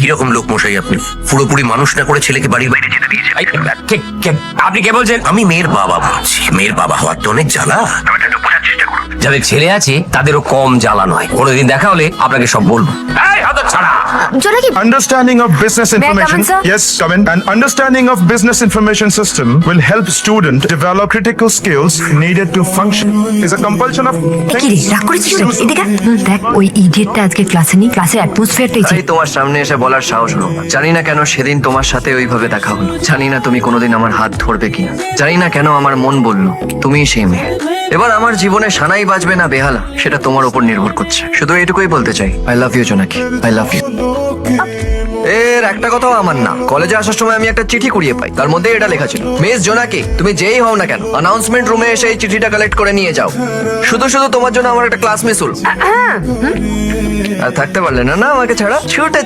কীরকম লোক মশাই আপনি? পুরোপুরি মানুষ না করে ছেলেকে বাড়ির বাইরে যেতে দিয়েছে। আপনি কে বলছেন? আমি মেয়ের বাবা বলছি। মেয়ের বাবা হওয়ার তো অনেক জ্বালা। যাদের ছেলে আছে তাদেরও কম জ্বালা নয়। কোনোদিন দেখা হলে আপনাকে সব বলব। জোনাকি Understanding of business I come information. in, sir? Yes, come in. An understanding of business information system will help student develop critical skills needed to function. Is a compulsion of কি রে রাগ করেছিস নাকি এদিকে আয়। হুম, দেখ ওই ইডিয়েটটা আজকে ক্লাসে নেই ক্লাসের অ্যাটমসফিয়ারটাই তাই তোমার সামনে এসে বলার সাহস হলো না। জানি না কেন সেদিন তোমার সাথে ওইভাবে দেখা হলো জানি না তুমি কোনোদিন আমার হাত ধরবে কিনা জানি না কেন আমার মন বলল তুমি সেই মেয়ে এবার আমার জীবনে সানাই বাজবে না বেহালা সেটা তোমার উপর নির্ভর করছে। শুধু এটুকুই বলতে চাই I love you Jonaki I love you এর একটা কথাও আমার না কলেজে আসার সময় আমি একটা চিঠি কুড়িয়ে পাই তার মধ্যে এটা লেখা ছিল। মিস জোনাকি তুমি যেই হও না কেন অ্যানাউন্সমেন্ট রুমে এসে এই চিঠিটা কালেক্ট করে নিয়ে যাও। শুধু শুধু তোমার জন্য আমার একটা ক্লাস মিস হল। আর থাকতে পারলে না না আমাকে ছাড়া। ছুটে